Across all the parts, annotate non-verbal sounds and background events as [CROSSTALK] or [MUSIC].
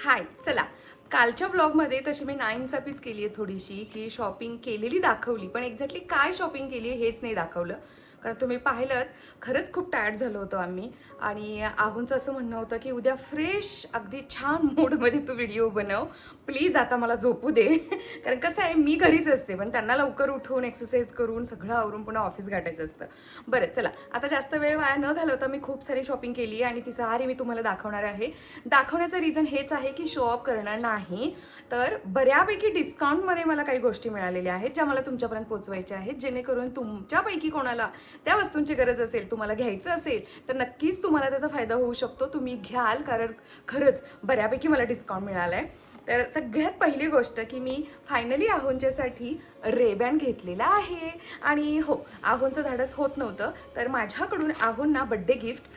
हाय चला. कालच्या व्लॉगमध्ये तशी मी नाइन्साफीच केली आहे थोडीशी की शॉपिंग केलेली दाखवली पण एक्झॅक्टली काय शॉपिंग केली आहे हेच नाही दाखवलं. कारण तुम्ही पाहिलं खरंच खूप टायर्ड झालो होतो आम्ही. आणि आहूंचं असं म्हणणं होतं की उद्या फ्रेश अगदी छान मूडमध्ये तू व्हिडिओ बनव. प्लीज आता मला झोपू दे. [LAUGHS] कारण कसं आहे मी घरीच असते पण त्यांना लवकर उठून एक्सरसाइज करून सगळं आवरून पुन्हा ऑफिस गाठायचं असतं. बरं चला. आता जास्त वेळ वाया न घालवता मी खूप सारी शॉपिंग केली आहे आणि ती सारी मी तुम्हाला दाखवणार आहे. दाखवण्याचं रिझन हेच आहे की शो ऑफ करणार नाही तर बऱ्यापैकी डिस्काउंटमध्ये मला काही गोष्टी मिळालेल्या आहेत ज्या मला तुमच्यापर्यंत पोहोचवायच्या आहेत जेणेकरून तुमच्यापैकी कोणाला त्या वस्तूंची गरज असेल तुम्हाला घ्यायचं असेल तर नक्कीच तुम्हाला त्याचा फायदा होऊ शकतो. तुम्ही घ्याल कारण खरंच बऱ्यापैकी मला डिस्काउंट मिळाला आहे तर सगळ्यात पहिली गोष्ट की मी फायनली आहोंच्यासाठी रेबॅन घेतलेला आहे. आणि हो आहोंचं धाडस होत नव्हतं तर माझ्याकडून आहोंना बड्डे गिफ्ट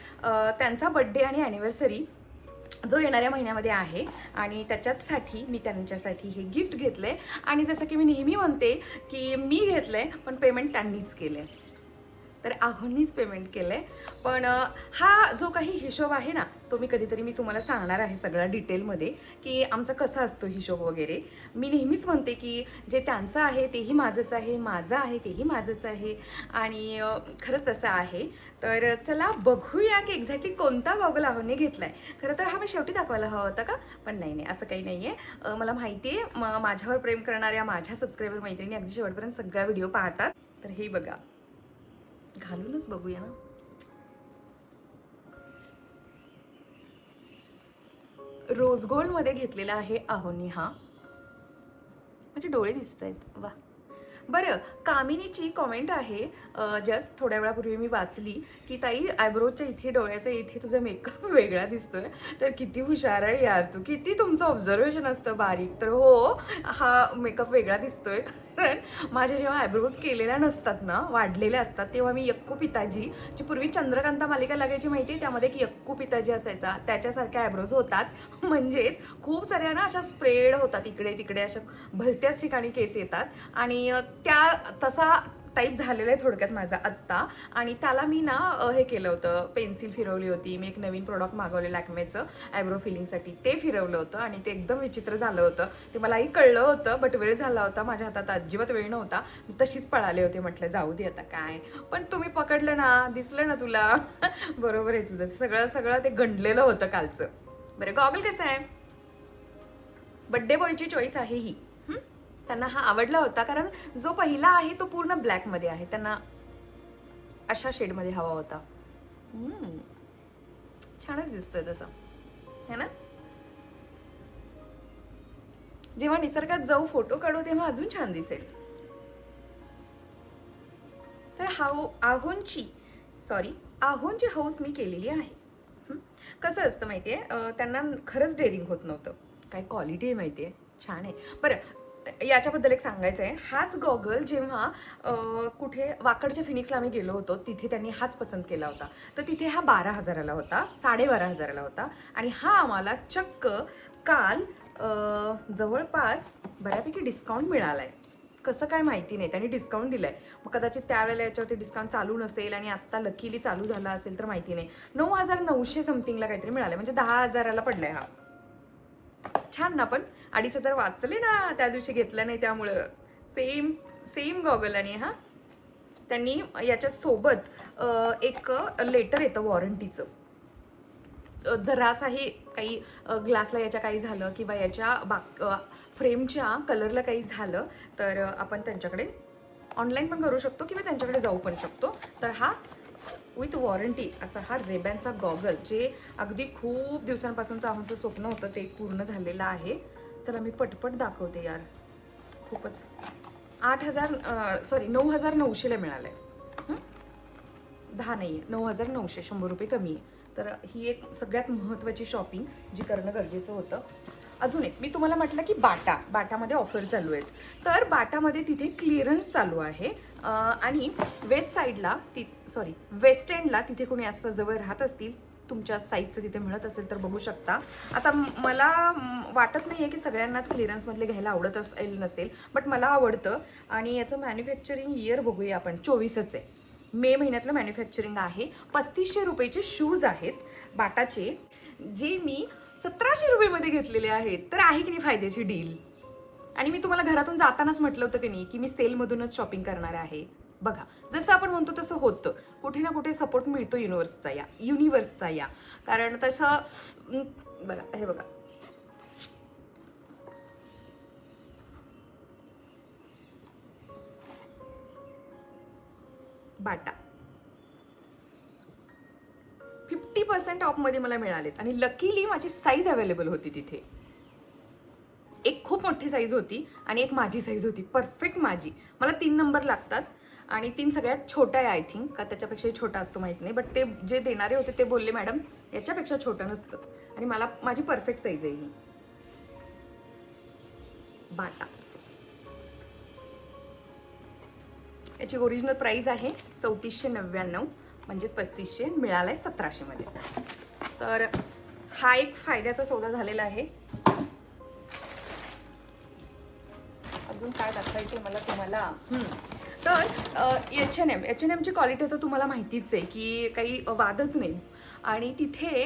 त्यांचा बड्डे आणि ॲनिव्हर्सरी जो येणाऱ्या महिन्यामध्ये आहे. आणि त्याच्याचसाठी मी त्यांच्यासाठी हे गिफ्ट घेतलं आहे आणि जसं की मी नेहमी म्हणते की मी घेतलं आहे पण पेमेंट त्यांनीच केलं आहे तर आहोंनीच पेमेंट केलं आहे पण हा जो काही हिशोब आहे ना तो मी कधीतरी मी तुम्हाला सांगणार आहे सगळा डिटेलमध्ये की आमचा कसा असतो हिशोब वगैरे. मी नेहमीच म्हणते की जे त्यांचं आहे तेही माझंच आहे माझं आहे तेही माझंच आहे. आणि खरंच तसं आहे. तर चला बघूया की एक्झॅक्टली कोणता गॉगल आहोने घेतला आहे खरं तर हा मी शेवटी दाखवायला हवा होता का? पण नाही नाही असं काही नाही आहे मला माहिती आहे म- माझ्यावर प्रेम करणाऱ्या माझ्या सबस्क्रायबर मैत्रिणी अगदी शेवटपर्यंत सगळा व्हिडिओ पाहतात. तर हे बघा. घालूनच बघूया ना. रोजमध्ये घेतलेला आहे आहोनी हा. म्हणजे डोळे दिसत आहेत वा. बरं कामिनीची कॉमेंट आहे जस्ट थोड्या वेळापूर्वी मी वाचली की ताई आयब्रोच्या इथे डोळ्याचा इथे तुझा मेकअप [LAUGHS] वेगळा दिसतोय. तर किती हुशार आहे यार तू. किती तुमचं ऑब्झर्वेशन असतं बारीक. तर हो हा मेकअप वेगळा दिसतोय. कारण माझ्या जेव्हा आयब्रोज केलेल्या नसतात ना वाढलेल्या असतात तेव्हा मी यक्कू पिताजी जी पूर्वी चंद्रकांता मालिका लागायची माहिती आहे त्यामध्ये एक यक्कू पिताजी असायचा. त्याच्यासारख्या आयब्रोज होतात. म्हणजेच खूप साऱ्या ना अशा स्प्रेड होतात इकडे तिकडे अशा भलत्याच ठिकाणी केस येतात. आणि त्या तसा टाईप झालेला आहे थोडक्यात माझा आत्ता. आणि त्याला मी ना हे केलं होतं. पेन्सिल फिरवली होती. मी एक नवीन प्रोडक्ट मागवलेलं लॅकमेचं आयब्रो फिलिंगसाठी ते फिरवलं होतं आणि ते एकदम विचित्र झालं होतं. ते मलाही कळलं होतं बट वेळ झाला होता. माझ्या हातात अजिबात वेळ नव्हता. मी तशीच पळाले होते. म्हटलं जाऊ दे आता काय. पण तुम्ही पकडलं ना दिसलं ना तुला. [LAUGHS] बरोबर आहे तुझं. सगळं सगळं ते गंडलेलं होतं कालचं. बरं गॉगल कसं आहे? बड्डे बॉयची चॉईस आहे ही. त्यांना हा आवडला होता कारण जो पहिला आहे तो पूर्ण ब्लॅकमध्ये आहे. त्यांना अशा शेडमध्ये हवा होता. छानच दिसतोय तसा. है ना? जेव्हा निसर्गात जाऊ फोटो काढू तेव्हा अजून छान दिसेल. तर हाऊ आहोंची सॉरी आहोंची हौस मी केलेली आहे. कसं असतं माहितीये? आहे त्यांना खरंच डेअरिंग होत नव्हतं. काय क्वालिटी आहे माहितीये? छान आहे. बरं याच्याबद्दल एक सांगायचं आहे हाच गॉगल जेव्हा कुठे वाकडच्या फिनिक्सला आम्ही गेलो होतो तिथे त्यांनी हाच पसंत केला होता. तर तिथे हा बारा हजाराला होता साडेबारा हजाराला होता. आणि हा आम्हाला चक्क काल जवळपास बऱ्यापैकी डिस्काउंट मिळाला आहे कसं काय माहिती नाही त्यांनी डिस्काउंट दिलाय. मग कदाचित त्यावेळेला याच्यावरती डिस्काउंट चालू नसेल आणि आत्ता लकीली चालू झाला असेल तर माहिती नाही. नऊ हजार नऊशे समथिंगला काहीतरी मिळालं म्हणजे दहा हजाराला पडलाय हा. छान ना पण अडीच हजार वाचले ना त्या दिवशी घेतलं नाही त्यामुळं. सेम सेम गॉगल आणि हा. त्यांनी याच्यासोबत एक लेटर येतं वॉरंटीचं जरासाही काही ग्लासला याच्या काही झालं किंवा याच्या बाक फ्रेमच्या कलरला काही झालं तर आपण त्यांच्याकडे ऑनलाईन पण करू शकतो किंवा त्यांच्याकडे जाऊ पण शकतो. तर हा विथ वॉरंटी असा हा रेबॅनचा गॉगल जे अगदी खूप दिवसांपासूनचं आमचं स्वप्न होतं ते पूर्ण झालेलं आहे. चला मी पटपट दाखवते यार. खूपच. आठ हजार सॉरी नऊ हजार नऊशेला मिळालं आहे दहा नाही आहे नऊ हजार नऊशे शंभर रुपये कमी आहे. तर ही एक सगळ्यात महत्त्वाची शॉपिंग जी करणं गरजेचं होतं. अजून एक मी तुम्हाला म्हटलं की बाटा बाटामध्ये ऑफर चालू आहेत. तर बाटामध्ये तिथे क्लिअरन्स चालू आहे. आणि वेस्ट साईडला ती सॉरी वेस्ट एंडला तिथे कोणी आसपास जवळ राहत असतील तुमच्या साईजचं तिथे मिळत असेल तर बघू शकता. आता मला वाटत नाही आहे की सगळ्यांनाच क्लिअरन्समधले घ्यायला आवडत असेल नसेल बट मला आवडतं. आणि याचं मॅन्युफॅक्चरिंग इयर बघूया आपण चोवीसच आहे. मे महिन्यातलं मॅन्युफॅक्चरिंग आहे. पस्तीसशे रुपयेचे शूज आहेत बाटाचे जे मी सतराशे रुपयेमध्ये घेतलेले आहेत. तर आहे की नाही फायद्याची डील आणि मी तुम्हाला घरातून जातानाच म्हटलं होतं की नाही की मी सेलमधूनच शॉपिंग करणार आहे. बघा जसं आपण म्हणतो तसं होतं. कुठे ना कुठे सपोर्ट मिळतो युनिव्हर्सचा या युनिव्हर्सचा या. कारण तसं बघा हे बघा. बाटा. फिफ्टी पर्सेंट ऑफमध्ये मला मिळालेत. आणि लकीली माझी साईज अवेलेबल होती तिथे. एक खूप मोठी साईज होती आणि एक माझी साईज होती. परफेक्ट माझी. मला तीन नंबर लागतात. आणि तीन सगळ्यात छोटा आहे आय थिंक का त्याच्यापेक्षाही छोटा असतो माहीत नाही. बट ते जे देणारे होते ते बोलले मॅडम याच्यापेक्षा छोटं नसतं. आणि मला माझी परफेक्ट साईज आहे ही. बाटा. याची ओरिजिनल प्राईज आहे चौतीसशे नव्याण्णव. म्हणजेच पस्तीसशे मिळालाय सतराशेमध्ये तर हा एक फायद्याचा सौदा झालेला आहे. अजून काय दाखवायचं आहे मला तुम्हाला? तर H N M H N एमची quality तर तुम्हाला माहितीच आहे की काही वादच नाही. आणि तिथे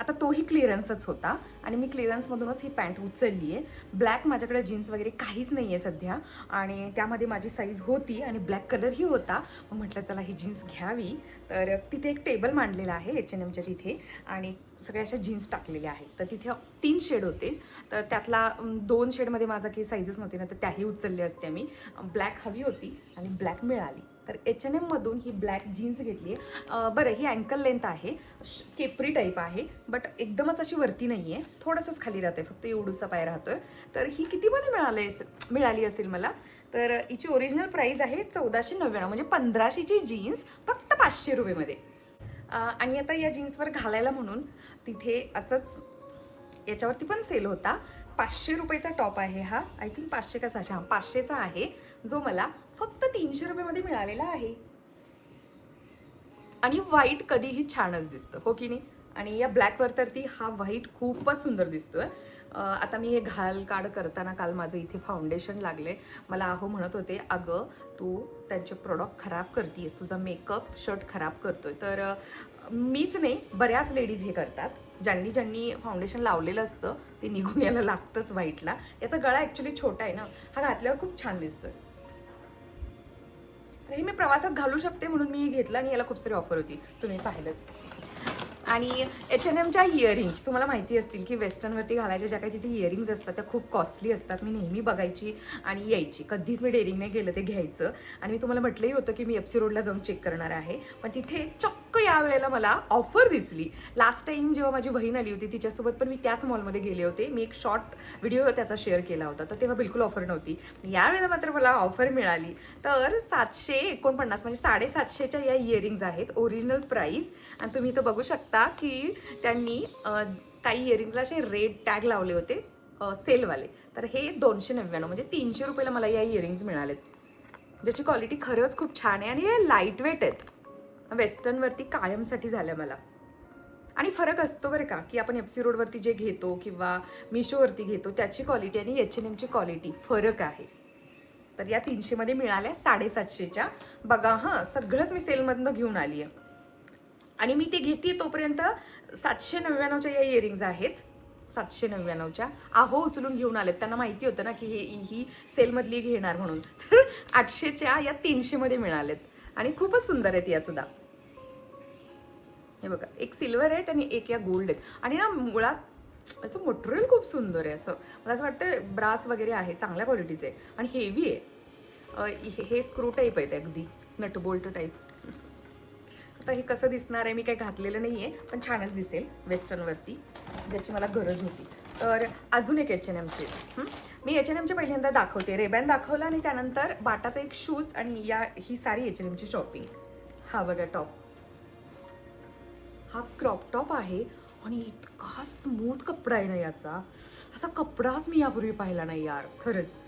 आता तोही क्लिअरन्सच होता. आणि मी क्लिअरन्समधूनच ही पॅन्ट उचलली आहे. ब्लॅक माझ्याकडे जीन्स वगैरे काहीच नाही आहे सध्या. आणि त्यामध्ये माझी साईज होती आणि ब्लॅक कलरही होता. मग म्हटलं चला ही जीन्स घ्यावी. तर तिथे एक टेबल मांडलेला आहे एच एन एमच्या तिथे. आणि सगळ्या अशा जीन्स टाकलेल्या आहेत. तर तिथे तीन शेड होते. तर त्यातला दोन शेडमध्ये माझा काही साईजच नव्हते ना तर त्याही उचलले असते मी. ब्लॅक हवी होती आणि ब्लॅक मिळाली. तर H&M एच एन एममधून ही ब्लॅक जीन्स घेतली आहे बरं ही अँकल लेंथ आहे. श- केपरी टाईप आहे बट एकदमच अशी वरती नाही आहे थोडंसंच खाली राहते फक्त एवढूसा पाय राहतोय. तर ही कितीमध्ये मिळाली असेल मिळाली असेल मला? तर हिची ओरिजिनल प्राईस आहे चौदाशे नव्याण्णव म्हणजे पंधराशेची जीन्स फक्त पाचशे रुपयेमध्ये. आणि आता या जीन्सवर घालायला म्हणून तिथे असंच याच्यावरती पण सेल होता. पाचशे रुपयेचा टॉप आहे हा. आय थिंक पाचशे का सहाशे हा पाचशेचा आहे. जो मला फक्त तीनशे रुपयेमध्ये मिळालेला आहे. आणि व्हाईट कधीही छानच दिसतं हो की नाही? आणि या ब्लॅकवर तर ती हा व्हाईट खूपच सुंदर दिसतोय. आता मी हे घाल काढ करताना काल माझं इथे फाउंडेशन लागले मला अहो म्हणत होते अगं तू त्यांचे प्रोडक्ट खराब करतेस तुझा मेकअप शर्ट खराब करतोय. तर मीच नाही बऱ्याच लेडीज हे करतात. ज्यांनी ज्यांनी फाउंडेशन लावलेलं असतं ते निघून यायला लागतंच व्हाईटला याचा गळा ॲक्च्युली छोटा आहे ना. हा घातल्यावर खूप छान दिसतोय. हे मी प्रवासात घालू शकते म्हणून मी घेतलं आणि याला खूप सारी ऑफर होती. तुम्ही पाहिलंच. आणि एच एन एमच्या इयरिंग्स तुम्हाला माहिती असतील की वेस्टर्नवरती घालायच्या ज्या काही तिथे इयरिंग्ज असतात त्या खूप कॉस्टली असतात. मी नेहमी बघायची आणि यायची. कधीच मी डेअरिंग नाही गेलं ते घ्यायचं. आणि मी तुम्हाला म्हटलंही होतं की मी एफ सी रोडला जाऊन चेक करणार आहे. पण तिथे चक्क यावेळेला मला ऑफर दिसली. लास्ट टाइम जेव्हा माझी बहीण आली होती तिच्यासोबत पण मी त्याच मॉलमध्ये गेले होते. मी एक शॉर्ट व्हिडिओ त्याचा शेअर केला होता. तर तेव्हा बिलकुल ऑफर नव्हती. यावेळेला मात्र मला ऑफर मिळाली. तर सातशे एकोणपन्नास म्हणजे साडेसातशेच्या या इयरिंग्ज आहेत ओरिजिनल प्राईस आणि तुम्ही इथं बघू शकता की त्यांनी काही इयरिंग्जला असे रेड टॅग लावले होते सेलवाले तर हे दोनशे नव्याण्णव म्हणजे तीनशे रुपयाला मला या इयरिंग्ज मिळालेत. ज्याची क्वालिटी खरंच खूप छान आहे आणि हे लाइट वेट आहेत वेस्टर्नवरती कायमसाठी झालं मला. आणि फरक असतो बरं का की आपण एफ सी रोडवरती जे घेतो किंवा मिशोवरती घेतो त्याची क्वालिटी आणि एच एन एमची क्वालिटी फरक आहे. तर या तीनशेमध्ये मिळाल्या साडेसातशेच्या. बघा हां सगळंच मी सेलमधनं घेऊन आली आहे आणि मी ते घेते तोपर्यंत सातशे नव्याण्णवच्या या इयरिंग्ज आहेत. सातशे नव्याण्णवच्या. आहो उचलून घेऊन आलेत. त्यांना माहिती होतं ना की हे ही सेलमधली घेणार म्हणून. तर आठशेच्या या तीनशेमध्ये मिळालेत. आणि खूपच सुंदर आहेत या सुद्धा. हे बघा एक सिल्वर आहे आणि एक या गोल्ड आहेत. आणि ना मुळात असं मटेरियल खूप सुंदर आहे असं. मला असं वाटतं ब्रास वगैरे आहे चांगल्या क्वालिटीचे. आहे आणि हेवी आहे. हे- हे स्क्रू टाईप आहेत अगदी. Nut bolt type. आता हे कसं दिसणार आहे? मी काही घातलेलं नाही आहे पण छानच दिसेल वेस्टर्नवरती ज्याची मला गरज होती. तर अजून एक एच एन एमचे मी एच एन एमचे पहिल्यांदा दाखवते. रेबॅन दाखवला आणि त्यानंतर बाटाचा एक शूज आणि या ही सारी एच एन एमची शॉपिंग हा बघा टॉप हा क्रॉप टॉप आहे आणि इतका स्मूथ कपडा आहे ना याचा. असा कपडाच मी यापूर्वी पाहिला नाही यार खरंच.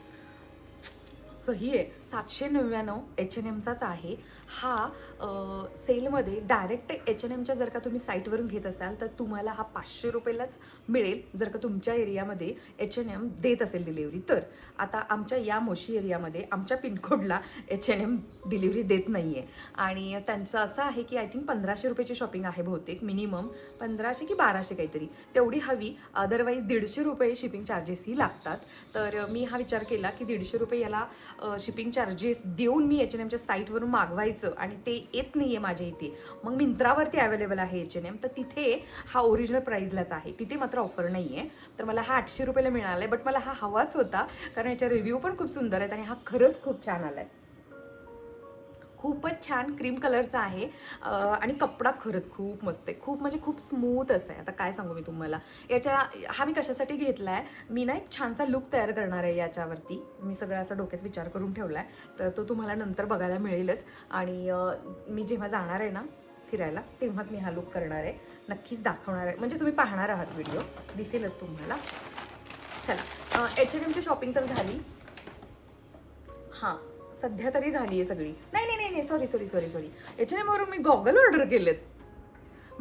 सही आहे. सातशे नव्याण्णव एच एन एमचाच आहे. हा सेलमध्ये डायरेक्ट एच एन एमच्या जर का तुम्ही साईटवरून घेत असाल तर तुम्हाला हा पाचशे रुपयालाच मिळेल जर का तुमच्या एरियामध्ये एच एन एम देत असेल डिलिव्हरी तर आता आमच्या या मोशी एरियामध्ये आमच्या पिनकोडला एच एन एम डिलिव्हरी देत नाही आहे आणि त्यांचं असं आहे की आय थिंक पंधराशे रुपयाची शॉपिंग आहे बहुतेक मिनिमम पंधराशे की बाराशे काहीतरी. तेवढी हवी अदरवाईज दीडशे रुपये शिपिंग चार्जेसही लागतात. तर मी हा विचार केला की दीडशे रुपये याला शिपिंग चार्जेस देऊन मी एच एन एमच्या साईटवरून मागवायचं आणि ते येत नाही आहे माझ्या इथे. मग मिंत्रावरती अवेलेबल आहे एच एन एम तर तिथे हा ओरिजिनल प्राईजलाच आहे. तिथे मात्र ऑफर नाही आहे तर मला हा आठशे रुपयाला मिळाला आहे बट मला हा हवाच होता कारण याच्या रिव्ह्यू पण खूप सुंदर आहेत आणि हा खरंच खूप छान आला आहे खूपच छान क्रीम कलरचा आहे. आणि कपडा खरंच खूप मस्त आहे. खूप म्हणजे खूप स्मूथ असं आहे. आता काय सांगू मी तुम्हाला? याच्या हा मी कशासाठी घेतला आहे मी ना एक छानसा लुक तयार करणार आहे याच्यावरती. मी सगळं असं डोक्यात विचार करून ठेवला आहे तर तो तुम्हाला नंतर बघायला मिळेलच. आणि मी जेव्हा जाणार आहे ना फिरायला तेव्हाच मी हा लुक करणार आहे. नक्कीच दाखवणार आहे. म्हणजे तुम्ही पाहणार आहात व्हिडिओ. दिसेलच तुम्हाला. चला. एच एन H&M एमची शॉपिंग तर झाली. हां. सध्या तरी झाली आहे सगळी नाही. नाही नाही sorry sorry sorry sorry H N एमवरून मी गॉगल ऑर्डर केलेत.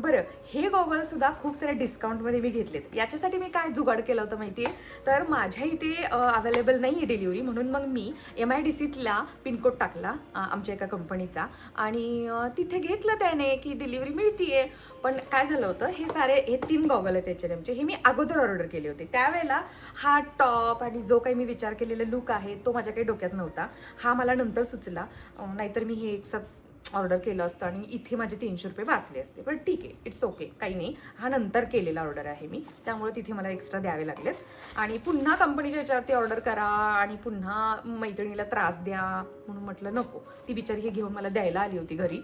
बरं हे गॉगलसुद्धा खूप साऱ्या डिस्काउंटमध्ये मी घेतलेत. याच्यासाठी मी काय जुगाड केलं होतं माहिती आहे तर माझ्या इथे अवेलेबल नाही आहे डिलिव्हरी म्हणून मग मी एम आय डी सीतला पिनकोड टाकला आमच्या एका कंपनीचा आणि तिथे घेतलं त्याने की डिलिव्हरी मिळतीये. पण काय झालं होतं हे सारे हे तीन गॉगल आहेत त्याच्याने म्हणजे आमचे हे मी अगोदर ऑर्डर केले होते. त्यावेळेला हा टॉप आणि जो काही मी विचार केलेला लुक आहे तो माझ्या काही डोक्यात नव्हता. हा मला नंतर सुचला. नाहीतर मी हे एकसाच ऑर्डर केलं असतं आणि इथे माझे तीनशे रुपये वाचले असते. पण ठीक आहे इट्स ओके काही नाही. हा नंतर केलेला ऑर्डर आहे मी. त्यामुळे तिथे मला एक्स्ट्रा द्यावे लागलेत. आणि पुन्हा कंपनीच्या याच्यावरती ऑर्डर करा आणि पुन्हा मैत्रिणीला त्रास द्या म्हणून म्हटलं नको. ती बिचारी हे घेऊन मला द्यायला आली होती घरी.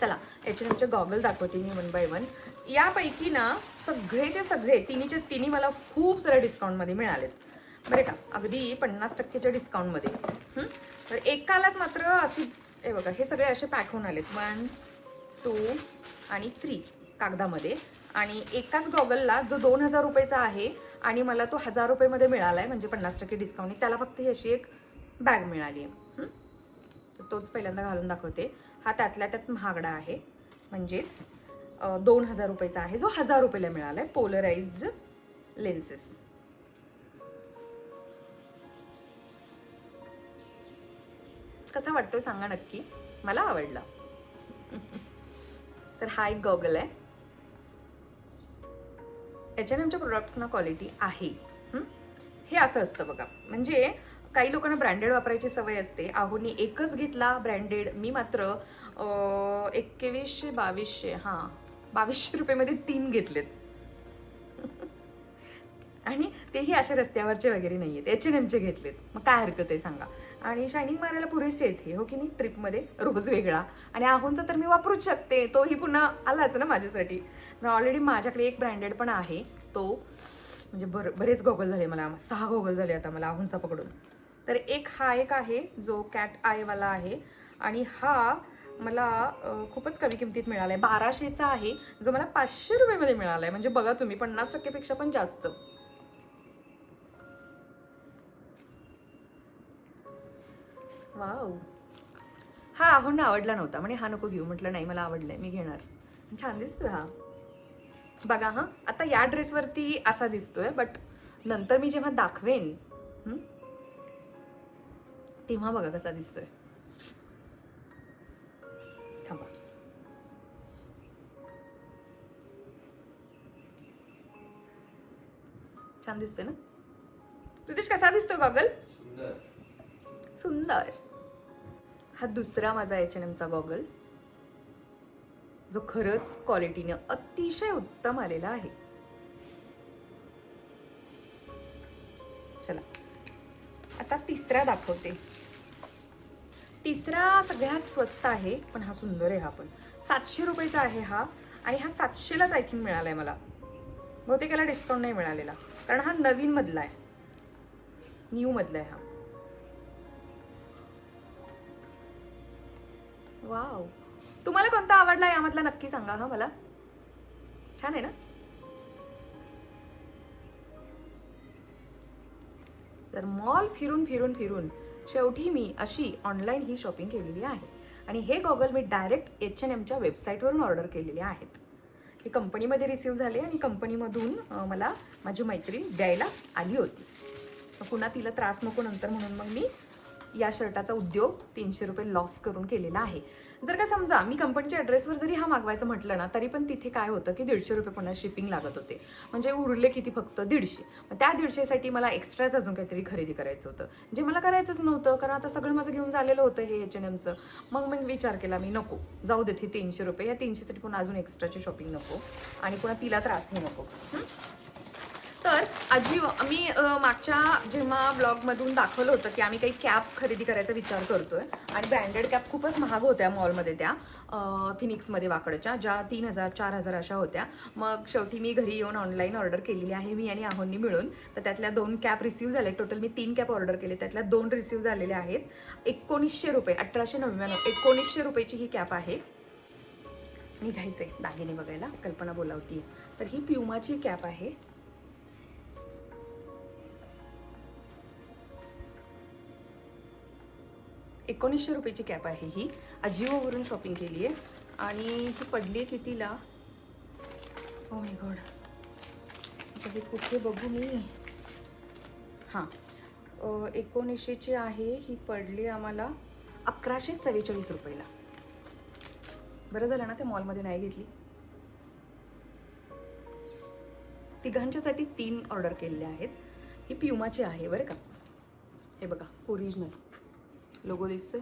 चला H&M याच्यानंतर गॉगल दाखवते मी वन बाय वन यापैकी ना सगळेचे सगळे तिन्हीचे तिन्ही मला खूप साऱ्या डिस्काउंटमध्ये मिळालेत. बरे का? अगदी पन्नास टक्केच्या डिस्काउंटमध्ये तर एकालाच मात्र अशी हे बघा हे सगळे असे पॅक होऊन आलेत. वन टू आणि थ्री कागदामध्ये. आणि एकाच गॉगलला जो दोन हजार रुपयेचा आहे आणि मला तो हजार रुपयेमध्ये मिळाला आहे म्हणजे पन्नास टक्के डिस्काउंट त्याला फक्त ही अशी एक बॅग मिळाली आहे. तर तोच पहिल्यांदा घालून दाखवते. हा त्यातल्या त्यात महागडा आहे. म्हणजेच दोन हजार रुपयेचा आहे जो हजार रुपयाला मिळाला आहे पोलराइज्ड लेन्सेस कसा वाटतोय सांगा नक्की. मला आवडला. तर हा एक गॉगल आहे. एच एन एमच्या प्रोडक्ट्सना क्वालिटी आहे. हे? असं असतं बघा. म्हणजे काही लोकांना ब्रँडेड वापरायची सवय असते. आहोनी एकच घेतला ब्रँडेड मी मात्र एकवीसशे बावीसशे हां बावीसशे रुपयेमध्ये तीन घेतलेत. आणि तेही अशा रस्त्यावरचे वगैरे नाही आहेत एच H&M एन एमचे घेतलेत. मग काय हरकत आहे सांगा. आणि शायनिंग मारायला पुरेशी येते हो की नाही? ट्रिपमध्ये रोज वेगळा. आणि आहोंचा तर मी वापरूच शकते. तोही पुन्हा आलाच ना माझ्यासाठी. ऑलरेडी माझ्याकडे एक ब्रँडेड पण आहे. तो म्हणजे बर बरेच गॉगल झाले मला. सहा गॉगल झाले आता मला आहोंचा पकडून. तर एक हा एक आहे जो कॅट आयवाला आहे. आणि हा मला खूपच कमी किमतीत मिळाला आहे बाराशेचा आहे जो मला पाचशे रुपयेमध्ये मिळाला आहे म्हणजे बघा तुम्ही पन्नास टक्केपेक्षा पण जास्त. वाव. हा आहोंना आवडला नव्हता. म्हणे हा नको घेऊ. म्हटलं नाही मला आवडलंय. मी घेणार. छान दिसतोय हा. बघा हा आता या ड्रेसवरती असा दिसतोय बट नंतर मी जेव्हा दाखवेन हं, तेव्हा बघा कसा दिसतोय. थांबा. छान दिसतोय ना? प्रितेश कसा दिसतोय गॉगल? सुंदर. सुंदर. हा दुसरा माझा एच एन एमचा गॉगल जो खरंच क्वालिटीने अतिशय उत्तम आलेला आहे. चला. आता तिसरा दाखवते. तिसरा सगळ्यात स्वस्त आहे पण हा सुंदर आहे हा पण. सातशे रुपयेचा आहे हा आणि हा सातशेलाच आय थिंक मिळाला आहे मला. बहुतेक याला डिस्काउंट नाही मिळालेला. कारण हा नवीन मधला आहे. न्यू मधला आहे हा. वाव तुम्हाला कोणता आवडला यामधला नक्की सांगा हा मला. छान आहे ना? तर मॉल फिरून फिरून फिरून शेवटी मी अशी ऑनलाईन ही शॉपिंग केलेली आहे. आणि हे गॉगल मी डायरेक्ट एच एन एमच्या वेबसाईटवरून ऑर्डर केलेले आहेत. हे कंपनीमध्ये रिसीव झाले आणि कंपनीमधून मला माझी मैत्रीण द्यायला आली होती. मग पुन्हा तिला त्रास नको नंतर म्हणून मग मी या शर्टाचा उद्योग तीनशे रुपये लॉस करून केलेला आहे. जर का समजा मी कंपनीच्या ॲड्रेसवर जरी हा मागवायचं म्हटलं ना तरी पण तिथे काय होतं की दीडशे रुपये पुन्हा शिपिंग लागत होते. म्हणजे उरले किती? फक्त दीडशे. मग त्या दीडशेसाठी मला एक्स्ट्राच अजून काहीतरी खरेदी करायचं होतं. जे मला करायचंच नव्हतं कारण आता सगळं माझं घेऊन झालेलं होतं हे एच एन एमचं मग मग विचार केला मी नको. जाऊ देत हे तीनशे रुपये. या तीनशेसाठी पुन्हा अजून एक्स्ट्राची शॉपिंग नको. आणि पुन्हा तिला त्रासही नको. तर आजी मी मागच्या जेव्हा ब्लॉगमधून दाखवलं होतं की आम्ही काही कॅप खरेदी करायचा विचार करतो आहे आणि ब्रँडेड कॅप खूपच महाग होत्या मॉलमध्ये त्या फिनिक्समध्ये वाकडच्या ज्या तीन हजार चार हजार अशा होत्या. मग शेवटी मी घरी येऊन ऑनलाईन ऑर्डर केलेली आहे मी आणि आहोंनी मिळून. तर त्यातल्या दोन कॅप रिसिव्ह झाले टोटल मी तीन कॅप ऑर्डर केले. त्यातल्या दोन रिसिव्ह झालेल्या आहेत. एकोणीसशे रुपये अठराशे नव्याण्णव एकोणीसशे रुपयेची ही कॅप आहे. निघायचे दागिने बघायला कल्पना बोलावती तर ही प्युमाची कॅप आहे. एकोणीसशे रुपयाची कॅप आहे ही. अजिओवरून शॉपिंग केली आहे आणि ही पडली आहे कितीला? ओ माय गॉड आता हे कुठे बघू मी? हां. एकोणीसशेची आहे. ही पडली आम्हाला अकराशे चव्वेचाळीस रुपयाला. बरं झालं ना त्या मॉलमध्ये नाही घेतली? तिघांच्यासाठी तीन ऑर्डर केलेले आहेत. ही प्युमाची आहे बरं का? हे बघा ओरिजिनल लोगो दिसतोय.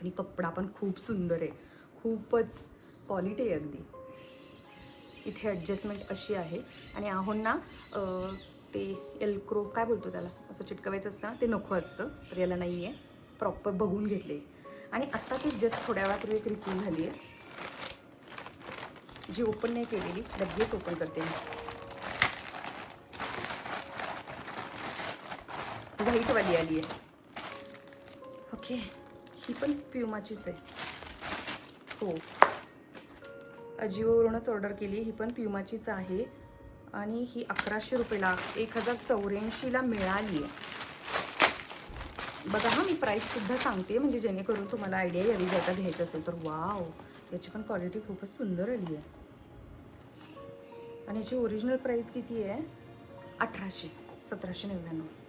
आणि कपडा पण खूप सुंदर आहे. खूपच क्वालिटी आहे अगदी. इथे ॲडजस्टमेंट अशी आहे. आणि आहोंना ते एल्क्रो काय बोलतो त्याला? असं चिटकवायचं असतं ना ते नको असतं. तर याला नाही आहे प्रॉपर बघून घेतले आणि आत्ताच एक जस्ट थोड्या वेळापूर्वी एक रिसीव झाली आहे. जी ओपन नाही केलेली लगेच ओपन करते मी. व्हाईटवाली आली आहे. ओके. ही पण प्युमाचीच आहे. हो. अजिओवरूनच ऑर्डर केली. ही पण प्युमाचीच आहे. आणि ही अकराशे रुपयेला एक हजार चौऱ्याऐंशीला मिळाली आहे बघा हा मी प्राईससुद्धा सांगते. म्हणजे जेणेकरून तुम्हाला आयडिया यावी जर का घ्यायचं असेल तर वाव याची पण क्वालिटी खूपच सुंदर आली आहे आणि याची ओरिजिनल प्राईस किती आहे अठराशे सतराशे नव्याण्णव.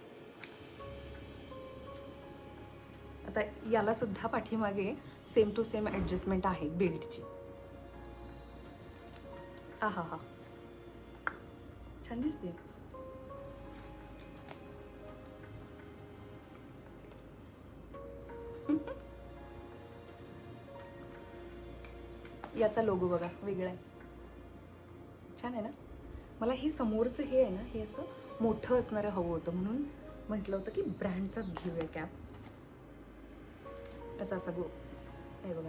आता यालासुद्धा पाठीमागे सेम टू सेम ॲडजस्टमेंट आहे बेल्टची हा हा. हा छान दिसते. [LAUGHS] याचा लोगो बघा वेगळा आहे. छान आहे ना? मला हे समोरचं हे आहे ना हे असं मोठं असणारं हवं होतं म्हणून म्हटलं होतं की ब्रँडचाच घेऊया कॅप त्याचा असा गो हे बघा.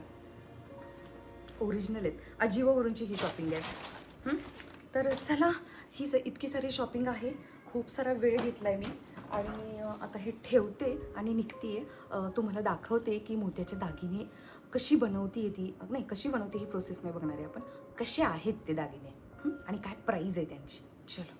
ओरिजिनल आहेत. अजिओवरूनची ही शॉपिंग आहे. तर चला ही स इतकी सारी शॉपिंग आहे. खूप सारा वेळ घेतला आहे मी. आणि आता हे ठेवते आणि निघते तुम्हाला दाखवते की मोत्याचे दागिने कशी बनवते ती. नाही कशी बनवते ही प्रोसेस नाही बघणार आहे आपण. कसे आहेत ते दागिने. आणि काय प्राईज आहे त्यांची. चलो.